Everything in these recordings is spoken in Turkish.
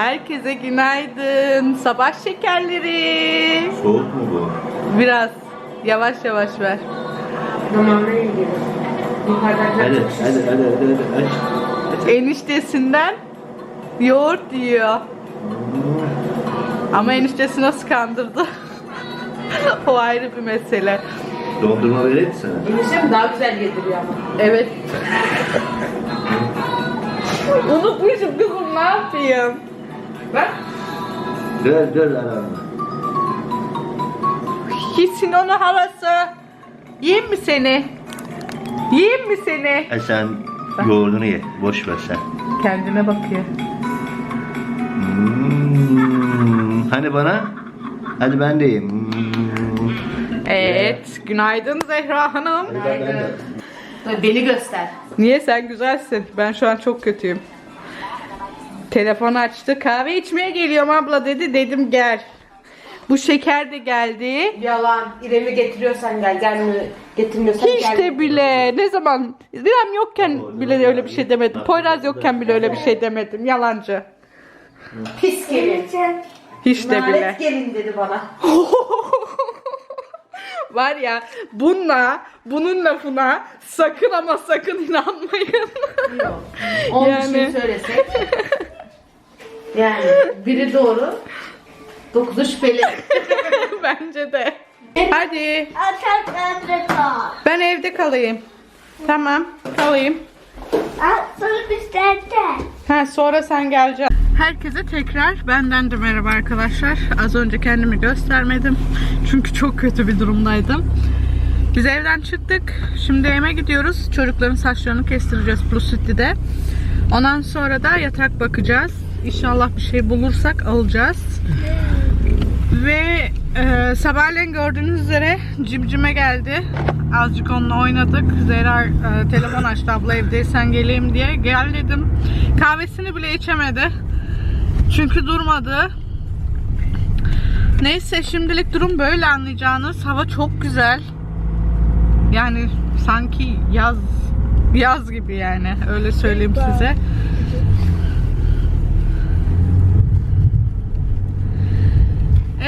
Herkese günaydın. Sabah şekerleri. Soğuk mu bu? Biraz yavaş yavaş ver. Zamanla ilgili. Yukarıdan Hadi hadi hadi hadi hadi. Eniştesinden yoğurt yiyor. Ama eniştesi nasıl kandırdı? o ayrı bir mesele. Dondurma vereyim mi sana? Eniştem daha güzel yediriyor ama. Evet. Unutmuşum kızım ne yapayım? Bak. Gör gör aranma. Gitsin onu halası. Yiyeyim mi seni? Yiyeyim mi seni? E sen yoğurdunu ye. Boş ver sen. Kendine bakıyor. Hmm, Hani bana? Hadi ben de yiyeyim. Hmm. Evet. Günaydın Zehra Hanım. Ben de. Dur, Beni göster. Niye sen güzelsin? Ben şu an çok kötüyüm. Telefon açtı. Kahve içmeye geliyorum abla dedi. Dedim gel. Bu şeker de geldi. Yalan. İrem'i getiriyorsan gel. Gelme, getirmiyorsan Hiç gel. de bile ne zaman İrem yokken bile öyle bir şey demedim. Poyraz yokken bile öyle bir şey demedim. Yalancı. Pis gelin. Hiç de bile. Lanet gelin dedi bana. Var ya bununla bunun lafına sakın ama sakın inanmayın. On Yani. yani. söylesek. Yani biri doğru. Dokuzu şüpheli. Bence de. Hadi Atak kal? ben evde kalayım. Tamam kalayım. Sonra biz nerede? Ha sonra sen geleceksin. Herkese tekrar benden de merhaba arkadaşlar. Az önce kendimi göstermedim. Çünkü çok kötü bir durumdaydım. Biz evden çıktık. Şimdi eve gidiyoruz. Çocukların saçlarını kestireceğiz Plus City'de. Ondan sonra da yatak bakacağız. İnşallah bir şey bulursak alacağız. Ve e, sabahleyin gördüğünüz üzere cimcime geldi. Azıcık onunla oynadık. Zehra e, telefon açtı abla evdeysen geleyim diye. Gel dedim. Kahvesini bile içemedi. Çünkü durmadı. Neyse şimdilik durum böyle anlayacağınız. Hava çok güzel. Yani sanki yaz yaz gibi yani öyle söyleyeyim size.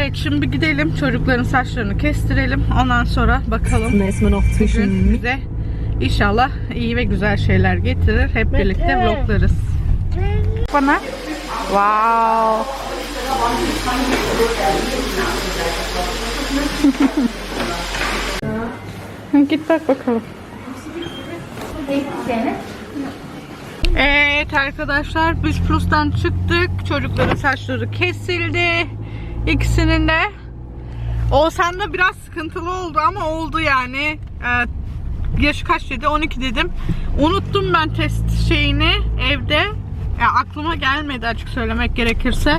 Evet şimdi gidelim çocukların saçlarını kestirelim. Ondan sonra bakalım. Bugün bize inşallah iyi ve güzel şeyler getirir. Hep birlikte vloglarız. Bana. Wow. Git bak bakalım. Evet arkadaşlar biz Plus'tan çıktık. Çocukların saçları kesildi. İkisinin de. Oğuzhan da biraz sıkıntılı oldu ama oldu yani. Ee, yaşı kaç dedi? 12 dedim. Unuttum ben test şeyini evde. Ya aklıma gelmedi açık söylemek gerekirse.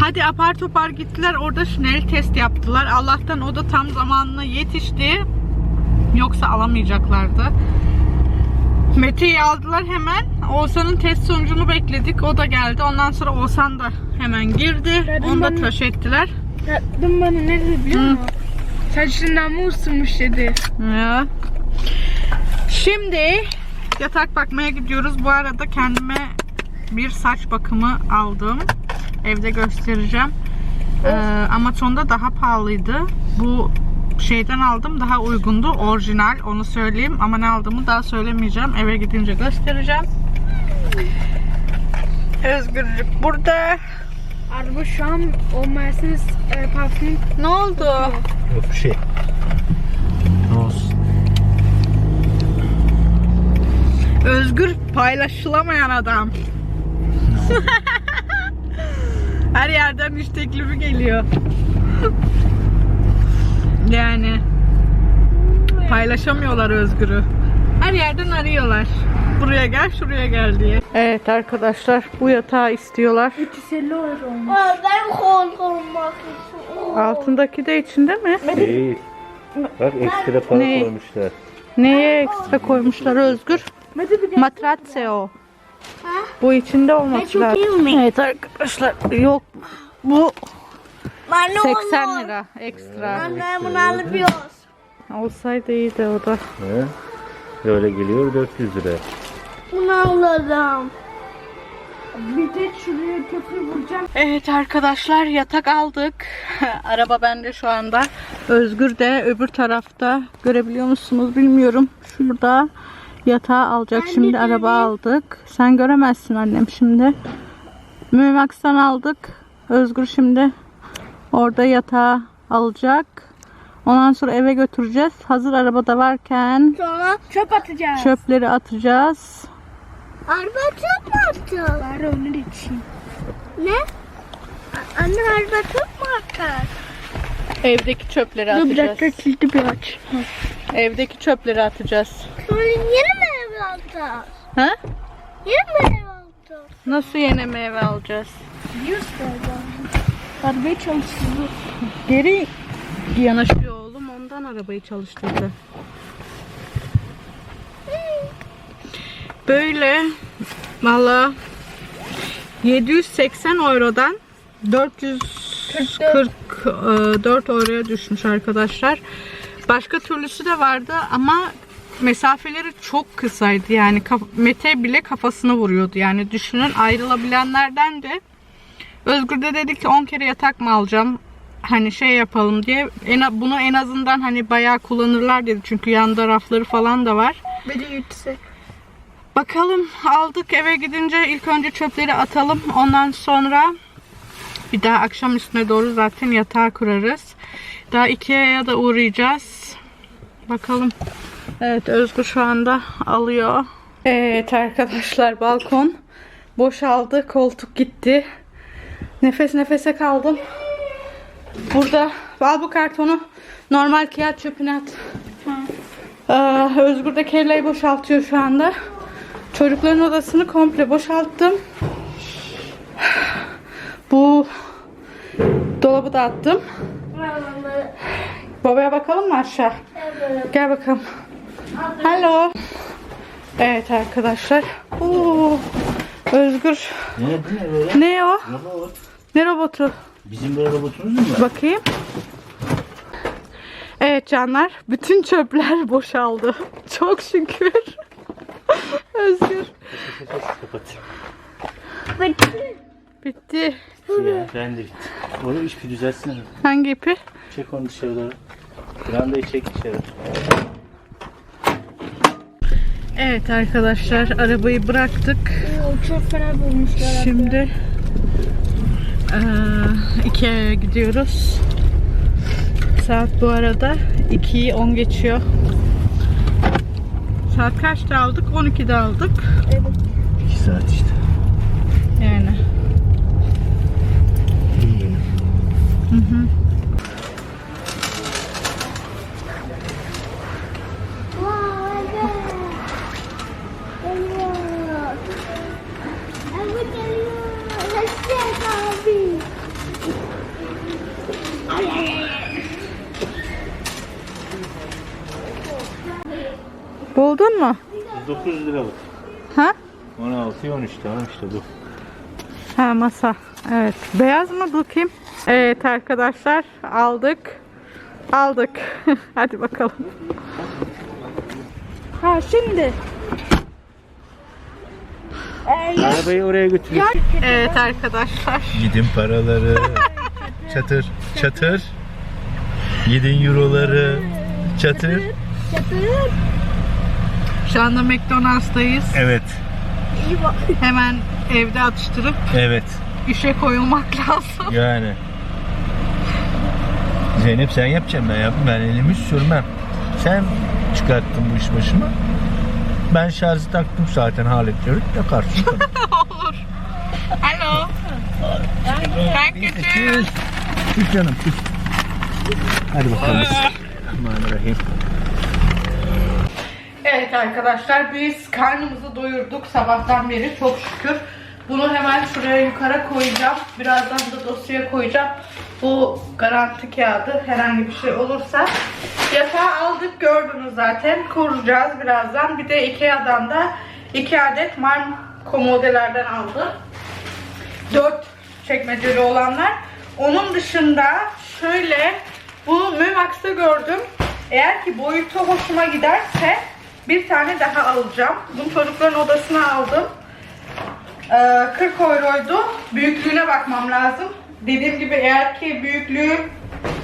Hadi apar topar gittiler orada Schnell test yaptılar. Allah'tan o da tam zamanına yetişti. Yoksa alamayacaklardı. Mete'yi aldılar hemen. Oğuzhan'ın test sonucunu bekledik. O da geldi. Ondan sonra Oğuzhan da hemen girdi. Onu da tıraş ettiler. Dün bana ne dedi biliyor musun? Saçından mı ısınmış dedi. Ya. Şimdi yatak bakmaya gidiyoruz. Bu arada kendime bir saç bakımı aldım. Evde göstereceğim. Ee, Amazon'da daha pahalıydı. Bu şeyden aldım daha uygundu. Orijinal onu söyleyeyim. Ama ne aldığımı daha söylemeyeceğim. Eve gidince göstereceğim. Özgürlük burada. Araba şu an o Mercedes e, parfüm Ne oldu? Yok bir şey. Ne olsun? Özgür paylaşılamayan adam. Her yerden iş teklifi geliyor. yani paylaşamıyorlar Özgür'ü. Her yerden arıyorlar. Buraya gel, şuraya gel diye. Evet arkadaşlar, bu yatağı istiyorlar. 350 euro olmuş. Ben korkulmak istiyorum. Altındaki de içinde mi? İyi. Bak ekstra para Ne? koymuşlar. Neye ekstra koymuşlar Özgür? Matratseo. Bu içinde olması çok lazım. iyi mi? Evet arkadaşlar yok. Bu Ben 80 lira ekstra. Anne bunu alıyoruz. Olsaydı iyiydi o da. He? Böyle geliyor 400 lira. Bunu alalım. Bir de şuraya köprü vuracağım. Evet arkadaşlar yatak aldık. Araba bende şu anda. Özgür de öbür tarafta. Görebiliyor musunuz bilmiyorum. Şurada yatağı alacak. Şimdi araba aldık. Sen göremezsin annem şimdi. Mümax'tan aldık. Özgür şimdi orada yatağı alacak. Ondan sonra eve götüreceğiz. Hazır arabada varken Sonra çöp atacağız. çöpleri atacağız. Araba çok mu atıyor? Bari onun için. Ne? Anne araba çok mu atıyor? Evdeki çöpleri atacağız. dakika kilidi bir aç. Evdeki çöpleri atacağız. Sonra yeni mi ev alacağız? Ha? Yeni mi ev alacağız? Nasıl yeni meyve alacağız? Galiba. Arabayı çalıştırdı. Geri yanaşıyor oğlum ondan arabayı çalıştırdı. Böyle valla 780 eurodan 444 euroya düşmüş arkadaşlar. Başka türlüsü de vardı ama mesafeleri çok kısaydı. Yani Mete bile kafasını vuruyordu. Yani düşünün ayrılabilenlerden de Özgür de dedi ki 10 kere yatak mı alacağım? Hani şey yapalım diye. En, bunu en azından hani bayağı kullanırlar dedi. Çünkü yanında rafları falan da var. De yüksek. Bakalım aldık eve gidince ilk önce çöpleri atalım. Ondan sonra bir daha akşam üstüne doğru zaten yatağı kurarız. Daha Ikea'ya da uğrayacağız. Bakalım. Evet Özgür şu anda alıyor. Evet arkadaşlar balkon boşaldı. Koltuk gitti. Nefes nefese kaldım. Burada al bu kartonu normal kağıt çöpüne at. Ee, Özgür de kelleyi boşaltıyor şu anda. Çocukların odasını komple boşalttım. Bu dolabı da attım. Babaya bakalım mı aşağı? Gel bakalım. Hello. Evet arkadaşlar. Oo, Özgür. Ne böyle? Ne o? Ne robotu? Bizim böyle robotumuz mu var? Bakayım. Evet canlar. Bütün çöpler boşaldı. Çok şükür. Özgür. Kapat. Bitti. Ya ben de bitti. Onu ipi düzeltsene. Hangi ipi? Çek onu dışarı doğru. Brandayı çek dışarı. Evet arkadaşlar arabayı bıraktık. Oo, çok fena bulmuşlar. Şimdi eee Ikea'ya gidiyoruz. Saat bu arada 2'yi 10 geçiyor. Saat kaçta aldık? 12'de aldık. 2 saat işte. Yani. İyi. Vay be. Geliyor. Evet geliyor. Nasıl abi? Buldun mu? 9 lira bu. Ha? 16 13 tamam işte bu. Ha masa. Evet. Beyaz mı bakayım? Evet arkadaşlar aldık. Aldık. Hadi bakalım. Ha şimdi. Arabayı oraya götürüyor. Evet arkadaşlar. Gidin paraları. Çatır. Çatır. Gidin euroları. Çatır. Şu anda McDonald's'tayız. Evet. Hemen evde atıştırıp Evet. işe koyulmak lazım. Yani. Zeynep sen yapacaksın ben yapayım. Ben elimi sürmem. Sen çıkarttın bu iş başıma. Ben şarjı taktım zaten haletiyorum. Yakarsın. Olur. Thank you too. Tut canım tut. Hadi bakalım. Bismillahirrahmanirrahim. Evet arkadaşlar biz karnımızı doyurduk sabahtan beri çok şükür. Bunu hemen şuraya yukarı koyacağım. Birazdan da dosyaya koyacağım. Bu garanti kağıdı herhangi bir şey olursa. Yatağı aldık gördünüz zaten. Kuracağız birazdan. Bir de Ikea'dan da 2 adet Marmco modellerden aldım. 4 çekmeceli olanlar. Onun dışında şöyle bu Mümax'ta gördüm. Eğer ki boyutu hoşuma giderse bir tane daha alacağım. Bunu çocukların odasına aldım. Ee, 40 euroydu. Büyüklüğüne bakmam lazım. Dediğim gibi eğer ki büyüklüğü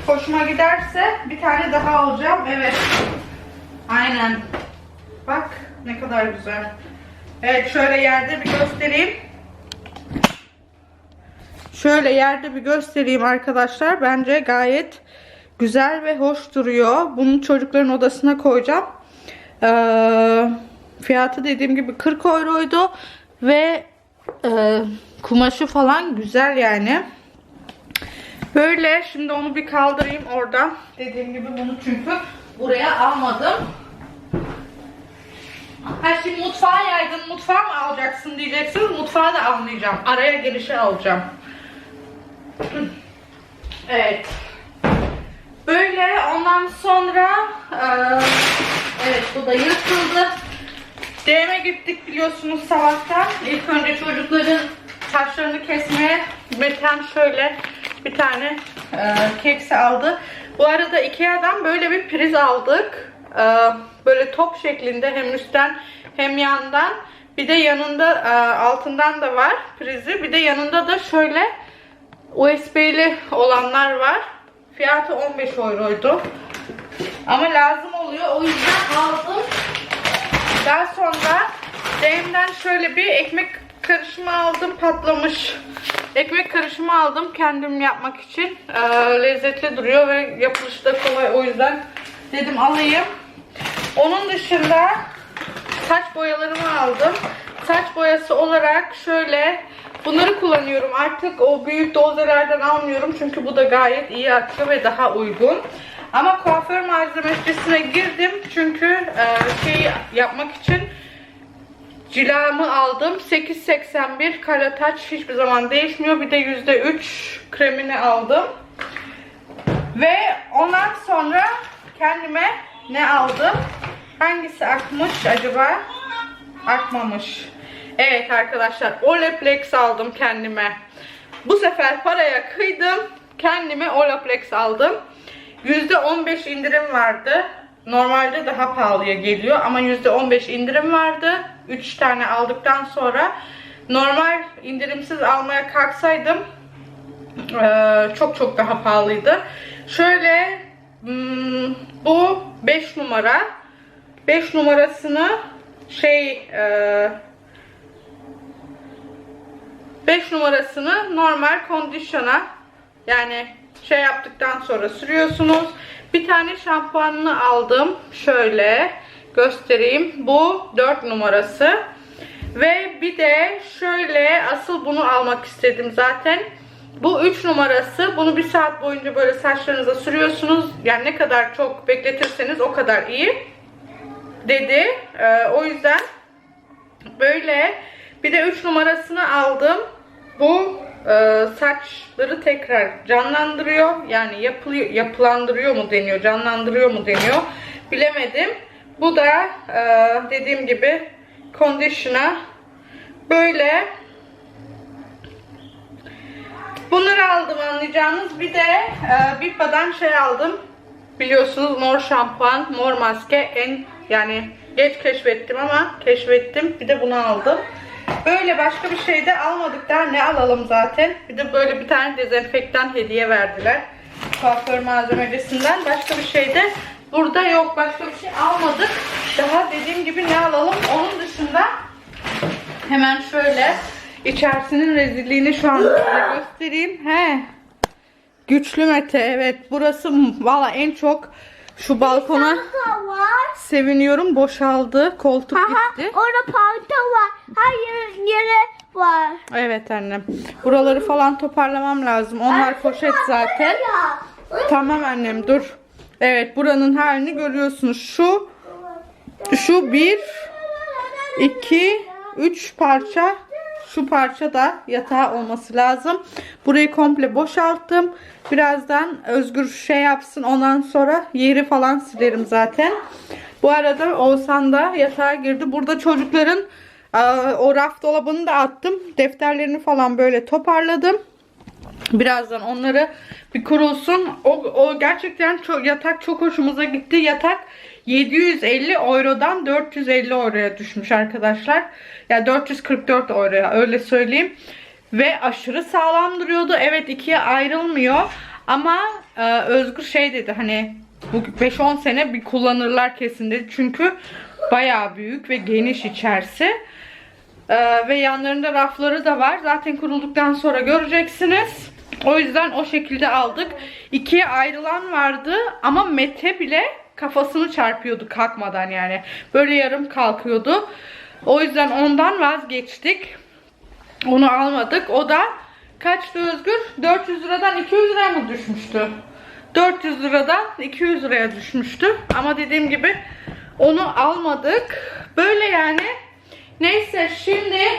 hoşuma giderse bir tane daha alacağım. Evet. Aynen. Bak ne kadar güzel. Evet şöyle yerde bir göstereyim. Şöyle yerde bir göstereyim arkadaşlar. Bence gayet güzel ve hoş duruyor. Bunu çocukların odasına koyacağım. Ee, fiyatı dediğim gibi 40 euroydu. Ve e, kumaşı falan güzel yani. Böyle şimdi onu bir kaldırayım oradan. Dediğim gibi bunu çünkü buraya almadım. Ha şimdi mutfağa yaydın, mutfağı mı alacaksın diyeceksiniz. Mutfağı da almayacağım. Araya girişe alacağım. Evet. Böyle ondan sonra eee, evet bu da yırtıldı. DM'e gittik biliyorsunuz sabahtan. İlk önce çocukların saçlarını kesmeye Metan şöyle bir tane eee keksi aldı. Bu arada Ikea'dan böyle bir priz aldık. Eee, böyle top şeklinde hem üstten hem yandan. Bir de yanında eee, altından da var prizi. Bir de yanında da şöyle USB'li olanlar var. Fiyatı 15 euroydu. Ama lazım oluyor. O yüzden aldım. Daha sonra Daim'den şöyle bir ekmek karışımı aldım. Patlamış. Ekmek karışımı aldım kendim yapmak için. Ee, lezzetli duruyor ve yapılışı da kolay. O yüzden dedim alayım. Onun dışında saç boyalarımı aldım. Saç boyası olarak şöyle bunları kullanıyorum. Artık o büyük dozelerden almıyorum. Çünkü bu da gayet iyi akıyor ve daha uygun. Ama kuaför malzemesine girdim. Çünkü e, şeyi yapmak için cilamı aldım. 8.81 karataç hiçbir zaman değişmiyor. Bir de %3 kremini aldım. Ve ondan sonra kendime ne aldım? Hangisi akmış acaba? Akmamış. Evet arkadaşlar Olaplex aldım kendime. Bu sefer paraya kıydım. Kendime Olaplex aldım. %15 indirim vardı. Normalde daha pahalıya geliyor ama %15 indirim vardı. 3 tane aldıktan sonra normal indirimsiz almaya kalksaydım ee, çok çok daha pahalıydı. Şöyle hmm, bu 5 numara 5 numarasını şey e, 5 numarasını normal kondisyona yani şey yaptıktan sonra sürüyorsunuz. Bir tane şampuanını aldım. Şöyle göstereyim. Bu 4 numarası. Ve bir de şöyle asıl bunu almak istedim zaten. Bu 3 numarası. Bunu bir saat boyunca böyle saçlarınıza sürüyorsunuz. Yani ne kadar çok bekletirseniz o kadar iyi. Dedi. Ee, o yüzden böyle bir de 3 numarasını aldım. Bu e, saçları tekrar canlandırıyor. Yani yapılıyor, yapılandırıyor mu deniyor, canlandırıyor mu deniyor. Bilemedim. Bu da e, dediğim gibi conditioner. Böyle Bunları aldım anlayacağınız. Bir de e, Bipa'dan şey aldım. Biliyorsunuz mor şampuan, mor maske en yani geç keşfettim ama keşfettim. Bir de bunu aldım. Böyle başka bir şey de almadık daha ne alalım zaten. Bir de böyle bir tane dezenfektan hediye verdiler. Kuaför malzemecisinden. Başka bir şey de burada yok. Başka bir şey almadık. Daha dediğim gibi ne alalım. Onun dışında hemen şöyle içerisinin rezilliğini şu an size göstereyim. He. Güçlü Mete evet. Burası valla en çok şu balkona var. seviniyorum. Boşaldı. Koltuk Aha, gitti. orada panta var. Her yerin yere var. Evet annem. Buraları falan toparlamam lazım. Onlar poşet zaten. Tamam annem dur. Evet buranın halini görüyorsunuz. Şu şu bir iki üç parça şu parça da yatağı olması lazım. Burayı komple boşalttım. Birazdan Özgür şey yapsın. Ondan sonra yeri falan silerim zaten. Bu arada Oğuzhan da yatağa girdi. Burada çocukların e, o raf dolabını da attım. Defterlerini falan böyle toparladım. Birazdan onları bir kurulsun. O, o gerçekten çok, yatak çok hoşumuza gitti. Yatak 750 eurodan 450 euroya düşmüş arkadaşlar. Ya 444 euroya öyle söyleyeyim. Ve aşırı sağlam duruyordu. Evet ikiye ayrılmıyor. Ama e, Özgür şey dedi hani bu 5-10 sene bir kullanırlar kesin dedi. Çünkü bayağı büyük ve geniş içerisi. Ee, ve yanlarında rafları da var. Zaten kurulduktan sonra göreceksiniz. O yüzden o şekilde aldık. İkiye ayrılan vardı ama Mete bile kafasını çarpıyordu kalkmadan yani. Böyle yarım kalkıyordu. O yüzden ondan vazgeçtik. Onu almadık. O da kaçtı Özgür? 400 liradan 200 liraya mı düşmüştü? 400 liradan 200 liraya düşmüştü. Ama dediğim gibi onu almadık. Böyle yani. Neyse şimdi eee,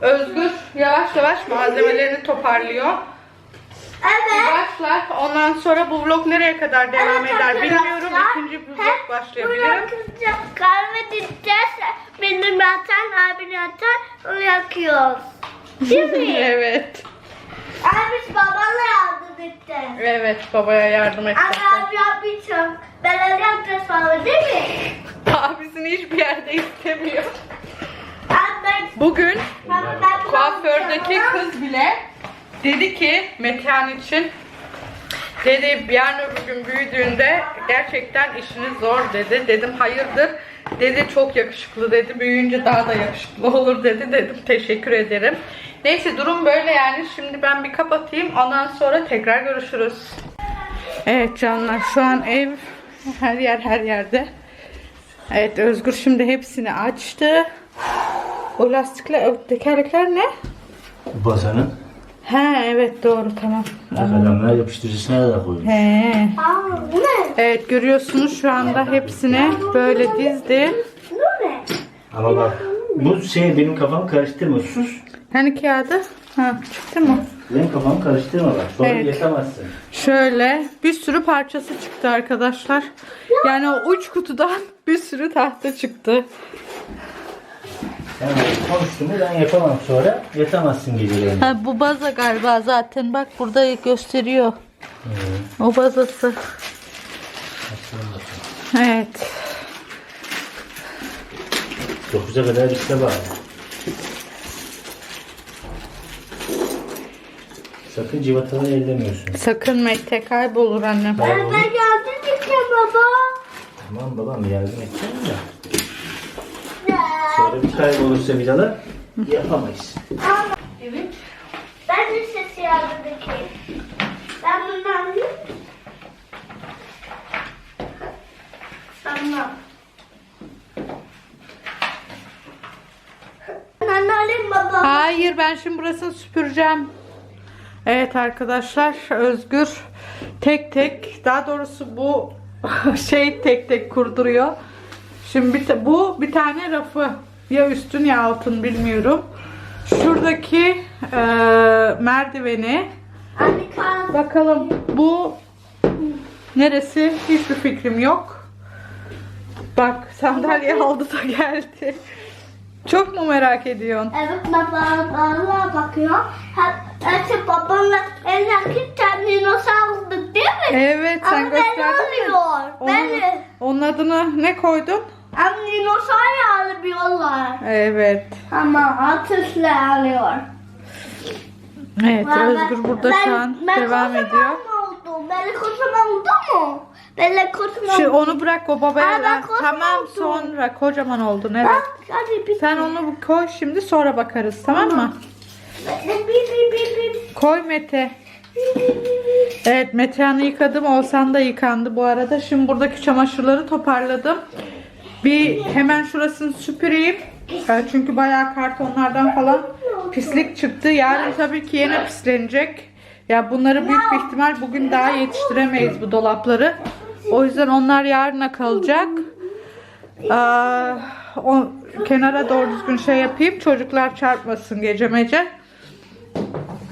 Özgür yavaş yavaş malzemelerini toparlıyor. Evet. Başlar. Ondan sonra bu vlog nereye kadar devam Evet eder bilmiyorum. İkinci vlog başlayabilirim. Bırakınca kahve diyeceğiz. Benim yatan, abim yatan, onu yakıyoruz. Değil mi? evet. Abi babanla yardım etti. Evet babaya yardım et. Ama abi yapmayacağım. Ben öyle yapacağız falan değil mi? Abisini hiçbir yerde istemiyor. Abi ben, Bugün ben, ben kuafördeki kız bile dedi ki mekan için dedi yarın öbür gün büyüdüğünde gerçekten işiniz zor dedi. Dedim hayırdır. Dedi çok yakışıklı dedi. Büyüyünce daha da yakışıklı olur dedi. Dedim teşekkür ederim. Neyse durum böyle yani. Şimdi ben bir kapatayım. Ondan sonra tekrar görüşürüz. Evet canlar şu an ev her yer her yerde. Evet Özgür şimdi hepsini açtı. O lastikler, o tekerlekler ne? Basanın He evet doğru tamam. adamlar yapıştırıcısına da koymuş. He. Aa, bu ne? Evet görüyorsunuz şu anda hepsini böyle dizdi. Bu ne? Ama bak bu şey benim kafam karıştırma sus. Hani kağıdı? Ha çıktı mı? Benim kafamı karıştırma bak. Sonra Evet. yatamazsın. Şöyle bir sürü parçası çıktı arkadaşlar. Yani o uç kutudan bir sürü tahta çıktı. Sen konuştuğumu ben yapamam sonra. Yatamazsın gecelerinde. Ha, bu baza galiba zaten bak burada gösteriyor. O bazası. Evet. 9'a kadar işte var. Sakın civataları ellemiyorsun. Sakın Mete kaybolur annem. Ben de yardım edeceğim baba. Tamam babam yardım edeceğim de. Sonra bir kaybolursa vidalar yapamayız. Evet. Ben de sesi yardım edeyim. Ben bundan alayım. Tamam. Ben alayım baba. Hayır ben şimdi burasını süpüreceğim. Evet arkadaşlar Özgür tek tek daha doğrusu bu şey tek tek kurduruyor. Şimdi bir bu bir tane rafı ya üstün ya altın bilmiyorum. Şuradaki e, merdiveni bakalım bu neresi hiçbir fikrim yok. Bak sandalye aldı da geldi. Çok mu merak ediyorsun? Evet baba bana bakıyor. Hep babamla en yakın kendini aldık değil mi? Evet sen Ama gösterdin mi? Onun, onun adını ne koydun? Ama dinozor alıyorlar. Evet. Ama atışla alıyor. Evet Ben- Özgür burada ben- şu an ben devam kocaman ediyor. Oldu. Ben kocaman oldu mu? Ben kocaman Şu onu bırak o babaya Aa, ben Tamam oldum. sonra kocaman oldun evet. Bak hadi bir. Sen onu koy şimdi sonra bakarız tamam mı? Bir bir bir bir. Koy Mete. Evet Metehan'ı yıkadım. Olsan da yıkandı bu arada. Şimdi buradaki çamaşırları toparladım. Bir hemen şurasını süpüreyim. Ee, Çünkü bayağı kartonlardan falan pislik çıktı. Yarın tabii ki yine pislenecek. Ya bunları büyük bir ihtimal bugün daha yetiştiremeyiz bu dolapları. O yüzden onlar yarına kalacak. Aa, o kenara doğru düzgün şey yapayım. Çocuklar çarpmasın gece mece.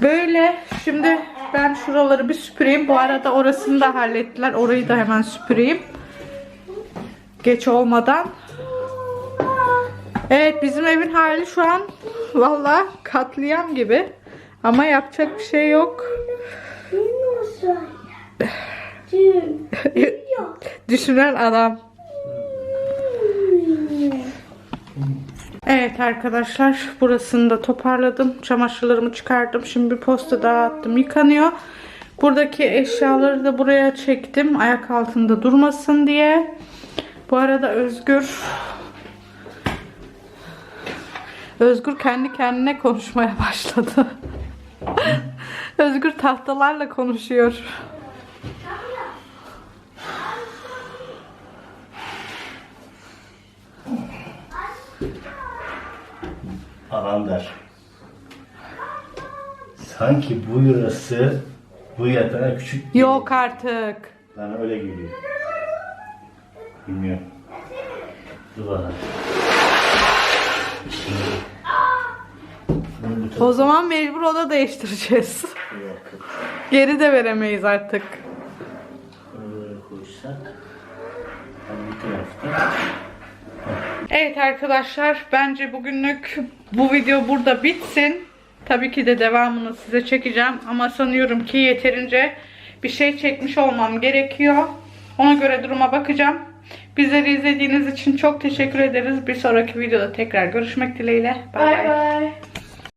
Böyle şimdi ben şuraları bir süpüreyim. Bu arada orasını da hallettiler. Orayı da hemen süpüreyim. Geç olmadan. Evet bizim evin hali şu an valla katliam gibi. Ama yapacak bir şey yok. Düşünen adam. Evet arkadaşlar burasını da toparladım. Çamaşırlarımı çıkardım. Şimdi bir posta dağıttım. Yıkanıyor. Buradaki eşyaları da buraya çektim. Ayak altında durmasın diye. Bu arada Özgür Özgür kendi kendine konuşmaya başladı. Özgür tahtalarla konuşuyor. Alandar. Sanki bu yurası bu yatağa küçük Yok artık. Bana öyle geliyor. Bilmiyorum. Dur bakalım. O zaman mecbur oda değiştireceğiz. Geri de veremeyiz artık. Bunu böyle koysak. Bir tarafta. Evet arkadaşlar bence bugünlük bu video burada bitsin. Tabii ki de devamını size çekeceğim ama sanıyorum ki yeterince bir şey çekmiş olmam gerekiyor. Ona göre duruma bakacağım. Bizleri izlediğiniz için çok teşekkür ederiz. Bir sonraki videoda tekrar görüşmek dileğiyle. Bay Bay.